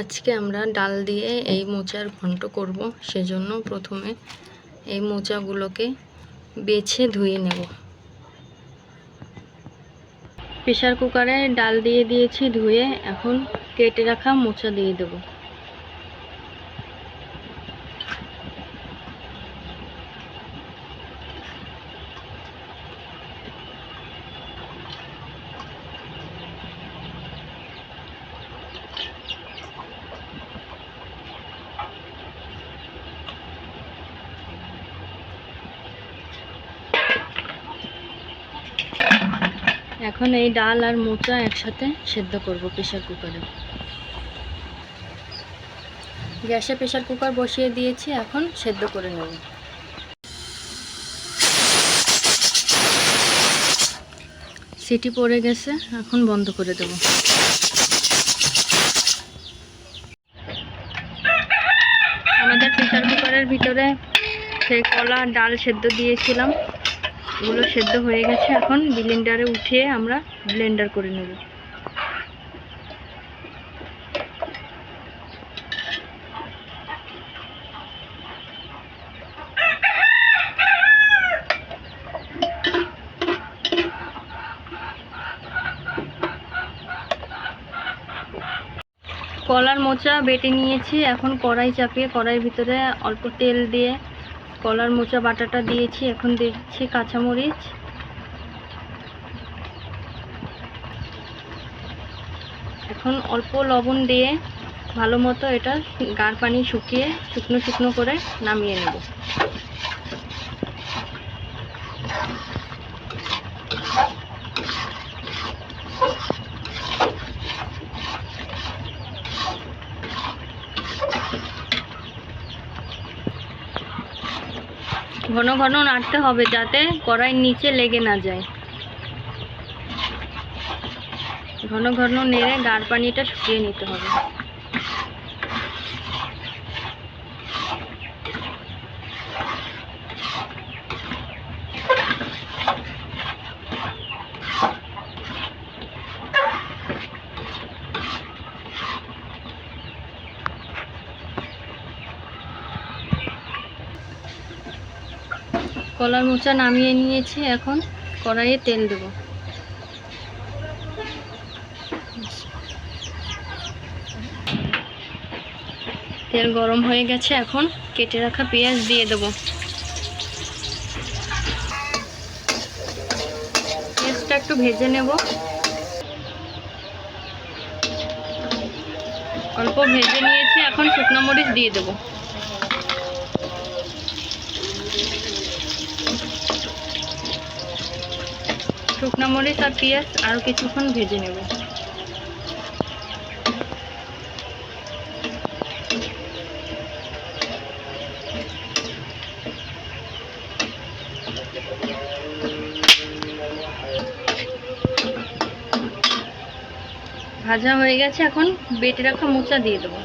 আজকে আমরা ডাল দিয়ে এই মোচার ঘন্ট করব। সেজন্য প্রথমে এই মোচাগুলোকে বেছে ধুয়ে নেব। প্রেশার কুকারে ডাল দিয়ে দিয়েছি, ধুয়ে এখন কেটে রাখা মোচা দিয়ে দেব। এখন এই ডাল আর মোচা একসাথে সেদ্ধ করব প্রেশার কুকারে। গ্যাসে প্রেশার কুকার বসিয়ে দিয়েছি, এখন সেদ্ধ করে নেব। সিটি পড়ে গেছে, এখন বন্ধ করে দেব। আমাদের প্রেশার কুকারের ভিতরে সেই কলা, ডাল সেদ্ধ দিয়েছিলাম। এগুলো সেদ্ধ হয়ে গেছে, এখন ব্লেন্ডারে উঠিয়ে আমরা ব্লেন্ডার করে নেব। কলার মোচা বেটে নিয়েছি, এখন কড়াই চাপিয়ে কড়াইয়ের ভিতরে অল্প তেল দিয়ে কলার মোচা বাটাটা দিয়েছি, এখন দিচ্ছি কাঁচামরিচ। এখন অল্প লবণ দিয়ে ভালো মতো এটা গাঁড় পানি শুকিয়ে শুকনো শুকনো করে নামিয়ে নেব। ঘন ঘন নাড়তে হবে যাতে কড়াইয়ের নিচে লেগে না যায়। ঘন ঘন নেড়ে গাঢ় পানিটা শুকিয়ে নিতে হবে। কলার মোচা নামিয়ে নিয়েছি, এখন কড়াইয়ে তেল দেব। তেল গরম হয়ে গেছে, এখন কেটে রাখা পেঁয়াজ দিয়ে দেব। পেঁয়াজটা একটু ভেজে নেব। অল্প ভেজে নিয়েছি, এখন শুকনো মরিচ দিয়ে দেবো। শুকনো মরিচ আর পেঁয়াজ আরও কিছুক্ষণ ভেজে নেব। ভাজা হয়ে গেছে, এখন বেটে রাখা মোচা দিয়ে দেবো।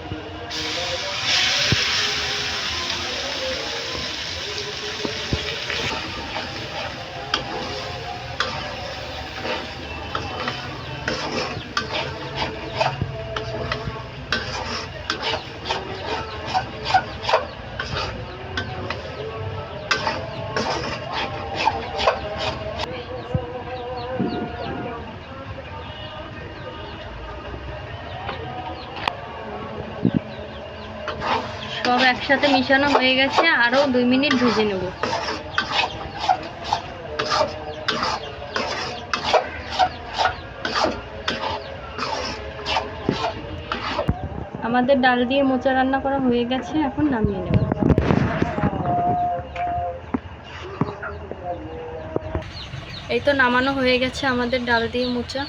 সব একসাথে মিশানো হয়ে গেছে আরও দুই মিনিট ভেজে নেব। আমাদের ডাল দিয়ে মোচা রান্না করা হয়ে গেছে, এখন নামিয়ে নেব। এই তো নামানো হয়ে গেছে আমাদের ডাল দিয়ে মোচা।